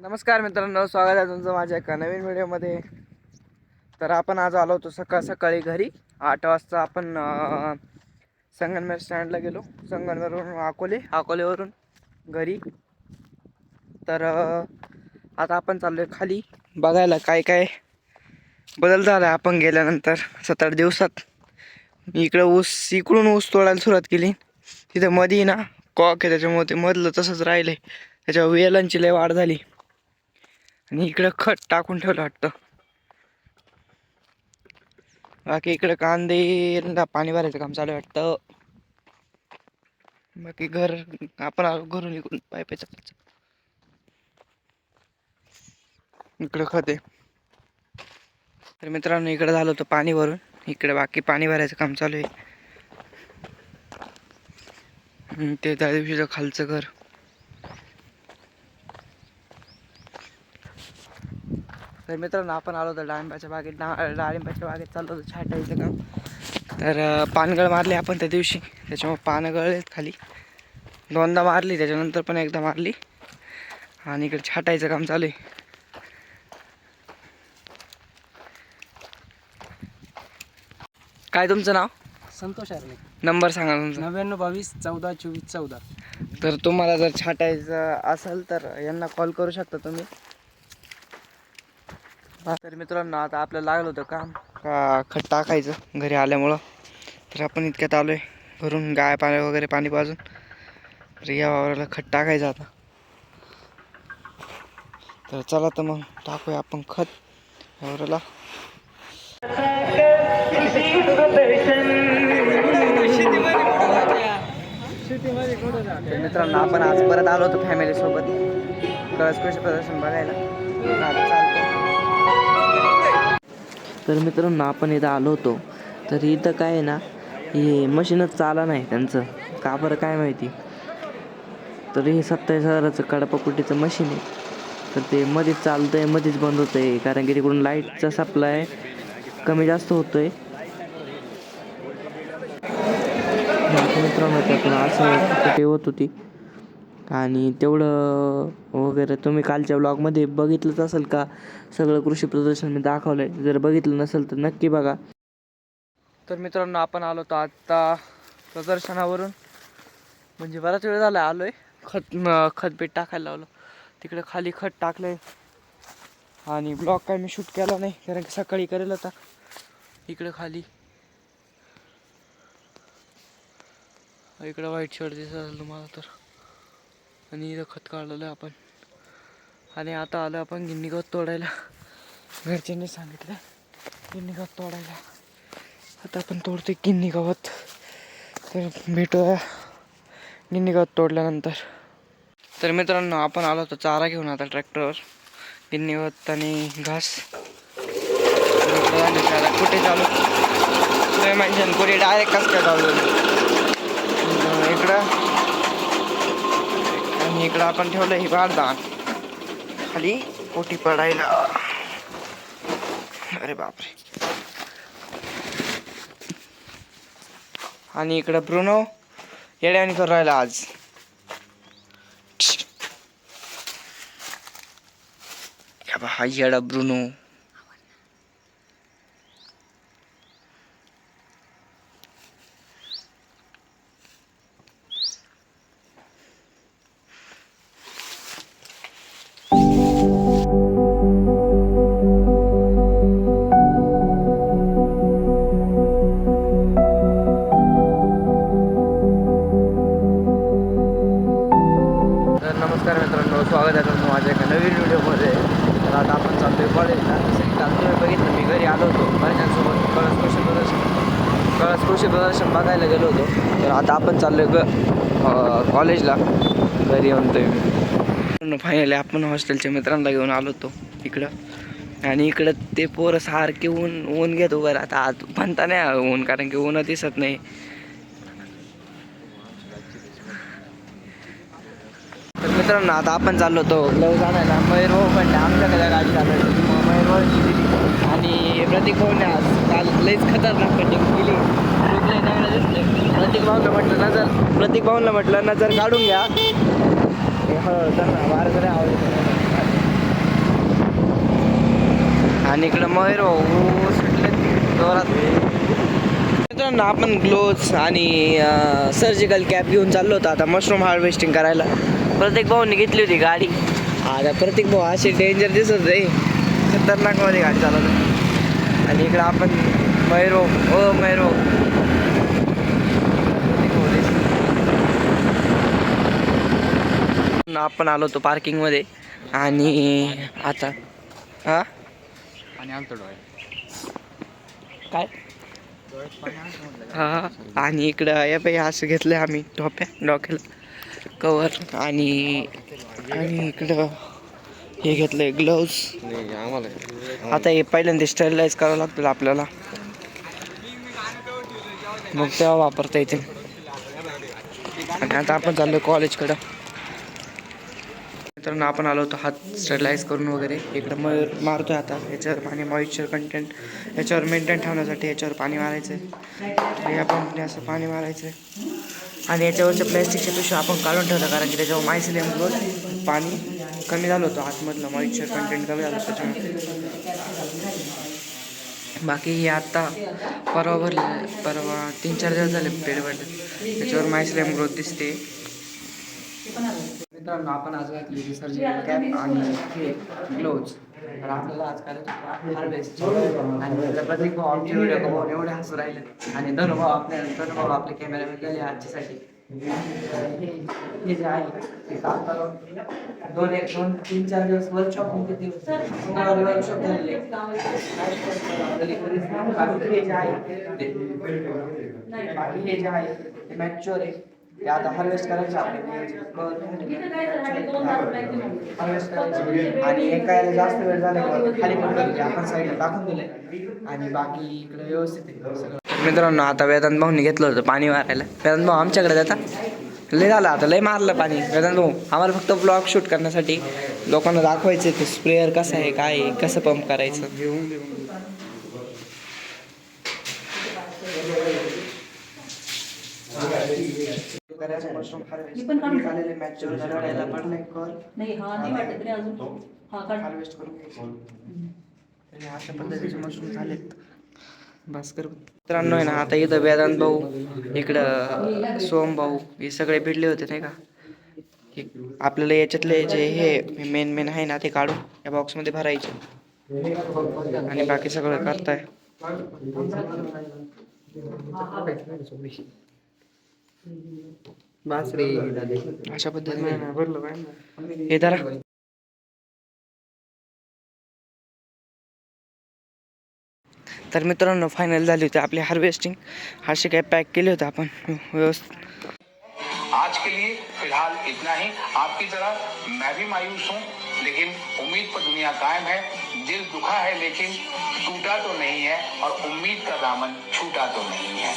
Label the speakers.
Speaker 1: नमस्कार मित्रांनो स्वागत आहे तुमचं माझ्या एका नवीन व्हिडिओमध्ये. तर आपण आज आलो होतो सकाळ सकाळी घरी. आठ वाजता आपण अं, संगमनेर स्टँडला गेलो. संगमनेरवरून अकोले. अकोलेवरून. घरी. तर आता आपण चाललो आहे खाली. बघायला काय काय बदल झाला आपण गेल्यानंतर. सात आठ दिवसात. मी इकडं ऊस इकडून ऊस तोडायला सुरुवात केली. तिथं मधी ना कॉक आहे त्याच्यामुळे ते मधलं तसंच राहिलंय. त्याच्यावर वेलांची लय वाढ झाली. आणि इकडं खत टाकून ठेवलं वाटतं. बाकी इकडं कांदे पाणी भरायचं काम चालू वाटतं. बाकी घर आपण घरून इकडून पायपायचं इकडं खत आहे. तर मित्रांनो इकडं झालं होतं पाणी भरून. इकडे बाकी पाणी भरायचं काम चालू आहे. ते त्या दिवशीचं खालचं घर. तर मित्रांनो आपण आलो होतो डाळिंबाच्या बागेत. डा डाळिंबाच्या बागेत चाललो होतो छाटायचं काम. तर पानगळ मारली आपण त्या दिवशी. त्याच्यामुळे पानं गळलेत खाली. दोनदा मारली त्याच्यानंतर पण एकदा मारली. आणि इकडे छाटायचं काम चालू आहे. काय तुमचं नाव?
Speaker 2: संतोष आहे
Speaker 1: नंबर सांगा तुमचा.
Speaker 2: नव्याण्णव बावीस चौदा चोवीस चौदा.
Speaker 1: तर तुम्हाला जर छाटायचं असेल तर यांना कॉल करू शकता तुम्ही. तर मित्रांनो आता आपल्याला लागलं होतं काम. का खत टाकायचं घरी आल्यामुळं. तर आपण इतक्यात आलो आहे घरून गाय पाणी वगैरे पाणी पाजून. तर या वावराला खत टाकायचं आता. तर चला तर मग टाकूया आपण खत वावराला. मित्रांनो आपण आज परत आलो होतो फॅमिली सोबत. कळस कृषी प्रदर्शन बघायला. तर
Speaker 3: मित्रांनो आपण इथं आलो होतो. तर इथं काय आहे ना हे मशीनच चाला नाही त्यांचं. का बरं काय माहिती? तर हे सत्तावीस हजाराचं कडपाकुटीचं मशीन आहे. तर ते मध्येच चालतं आहे मध्येच बंद होतं आहे कारण की तिकडून लाईटचा सप्लाय कमी जास्त होतो आहे मित्रांनो त्यातून असं कुठे होत होती? आणि तेवढं वगैरे तुम्ही कालच्या ब्लॉगमध्ये बघितलंच असेल का? सगळं कृषी प्रदर्शन मी दाखवलं आहे जर बघितलं नसेल तर नक्की बघा.
Speaker 1: तर मित्रांनो आपण आलो होतो आत्ता प्रदर्शनावरून. म्हणजे बराच वेळ झाला आलो आहे खत खतबीट टाकायला लावलं. तिकडे खाली खत टाकलंय. आणि ब्लॉग काय मी शूट केला नाही कारण की सकाळी करेल होता इकडे खाली. इकडं व्हाईट शर्ट दिसत असेल तुम्हाला तर. आणि इथं खत काढलेलं आपण. आणि आता आलो आपण गिन्नी गवत तोडायला. घरच्यांनी सांगितलं गिन्नी तोडायला. आता आपण तोडतोय गिन्नी गवत तर भेटूया गिन्नी गवत तोडल्यानंतर. तर मित्रांनो आपण आलो होतो चारा घेऊन आता ट्रॅक्टरवर. गिन्नी गवत आणि घास. कुठे चालू? तुम्ही कुठे डायरेक्ट कसं काय चालू अं, इकडं आणि इकडं आपण ठेवलं हे बारदान खाली पोटी पडायला. अरे बापरे. आणि इकडं ब्रुनो येड्याने करून राहिला आज. या बा, हा येडा ब्रुनो नमस्कार मित्रांनो स्वागत आहे तुमचं माझ्या एका नवीन व्हिडिओमध्ये. तर आता आपण चालतोय कॉलेजला जसं की काल तुम्ही बघितलं मी घरी आलो होतो. माझ्यांसोबत कळस कृषी प्रदर्शन कळस कृषी प्रदर्शन बघायला गेलो होतो. तर आता आपण चाललोय ग कॉलेजला घरी म्हणतोय मी. फायनली आपण हॉस्टेलच्या मित्रांना घेऊन आलो होतो इकडं. आणि इकडं ते पोरं सारखे ऊन ऊन घेत उभं आता आत म्हणता नाही ऊन कारण की ऊन दिसत नाही. मित्रांनो आता आपण चाललो होतो लव जाणायला. मयूर भाऊ पण आमच्याकडे गाडी चालवली मयूर भाऊची दिली. आणि प्रतीक भाऊने आज काल लईच खतरनाक कटिंग केली. प्रतीक भाऊला म्हटलं नजर प्रतीक भाऊला म्हटलं नजर काढून घ्या. हो तर ना बार जरी आवड आणि इकडं मयूर भाऊ सुटले. जोरात. मित्रांनो आपण ग्लोव्ज आणि सर्जिकल कॅप घेऊन चाललो होतो. आता मशरूम हार्वेस्टिंग करायला. प्रत्येक भाऊने घेतली होती गाडी. आता प्रत्येक भाऊ अशी डेंजर दिसत आहे खतरनाकमध्ये गाडी चालवत आणि इकडं आपण भाऊ ओ. न आपण आलो होतो पार्किंगमध्ये आणि आता हा?
Speaker 2: आणि आलतो डोळे
Speaker 1: काय? हा आणि इकडं या बाई असं घेतलं आम्ही टोप्या डोक्याला. कवर आणि आणि इकडं हे घेतलंय ग्लोव्स आता हे पहिल्यांदा स्टरलाइज करावं लागतील आपल्याला. मग तेव्हा वापरता येते आणि आता आपण चाललो कॉलेजकडं मित्रांनो आपण आलो होतो हात स्टरलाइज करून वगैरे. इकडं मयूर मारतोय आता. याच्यावर पाणी मॉइश्चर कंटेंट याच्यावर मेंटेन ठेवण्यासाठी याच्यावर पाणी मारायचं आहे या पंपने असं पाणी मारायचं आहे आणि याच्यावरच्या प्लॅस्टिकच्या पिशव्या आपण काढून ठेवलं कारण की त्याच्यावर मायसिलियम ग्रोथ पाणी कमी झालं होतं आतमधलं मॉइश्चर कंटेंट कमी झालं त्याच्यामुळे. बाकी हे आत्ता परवा भरले परवा तीन चार दिवस झाले पेड भरले. त्याच्यावर मायसिलियम ग्रोथ दिसते. मित्रांनो आपण आज घातली सर्जिकल कॅप आणि हे ग्लोव्ज तर आपल्याला आज करायचं हार्वेस्ट आणि इकडे प्रत्येक भाऊ आमचे व्हिडिओ बघून एवढे हसू राहिले. आणि धनु भाऊ आपले धनु भाऊ आपले कॅमेरा गेले आजच्यासाठी. हे हे जे आहे ते काम करून दोन एक दोन तीन चार दिवस वर्कशॉप किती वर्कशॉप झालेले बाकी हे जे आहे ते बाकी हे जे आहे ते मॅच्युअर आहे. ते आता हार्वेस्ट करायचे हार्वेस्ट करायचे. आणि एकायला जास्त वेळ झाला खाली पडलं की आपण साईडला टाकून दिले आणि बाकी इकडे व्यवस्थित आहे. सगळं. मित्रांनो आता वेदांत भाऊनी घेतलं होतं पाणी मारायला. वेदांत भाऊ आमच्याकडे देतात लय झालं आता लय मारलं पाणी. वेदांत भाऊ आम्हाला फक्त ब्लॉग शूट करण्यासाठी लोकांना दाखवायचे ते स्प्रेअर कसं आहे काय आहे कसं पंप करायचं. मशरूम हार्वेस्ट झालेले मॅच्युअर झालेला पडलाय कॉल
Speaker 4: नाही हा नाही वाटत रे अजून. हा. काढ.
Speaker 1: हार्वेस्ट करून घ्यायचे. तर अशा पद्धतीचे मशरूम झालेत. भास्कर मित्रांनो आहे ना आता इथं वेदांत भाऊ इकडं सोम भाऊ हे सगळे भिडले होते नाही का? हे आपल्याला याच्यातले जे हे मेन मेन आहे ना ते काढून या बॉक्समध्ये भरायचे. आणि बाकी सगळं करताय. अशा पद्धतीने हे धरा तर। मित्रांनो फायनल झाली होती आपली हार्वेस्टिंग असे काय पॅक केले होते आपण. व्यवस्थित.
Speaker 5: आज के लिए फ़िलहाल इतना ही। आपकी तरह मैं भी मायूस हूँ लेकिन उम्मीद पर दुनिया कायम है। दिल दुखा है लेकिन टूटा तो नहीं है और उम्मीद का दामन छूटा तो नहीं है।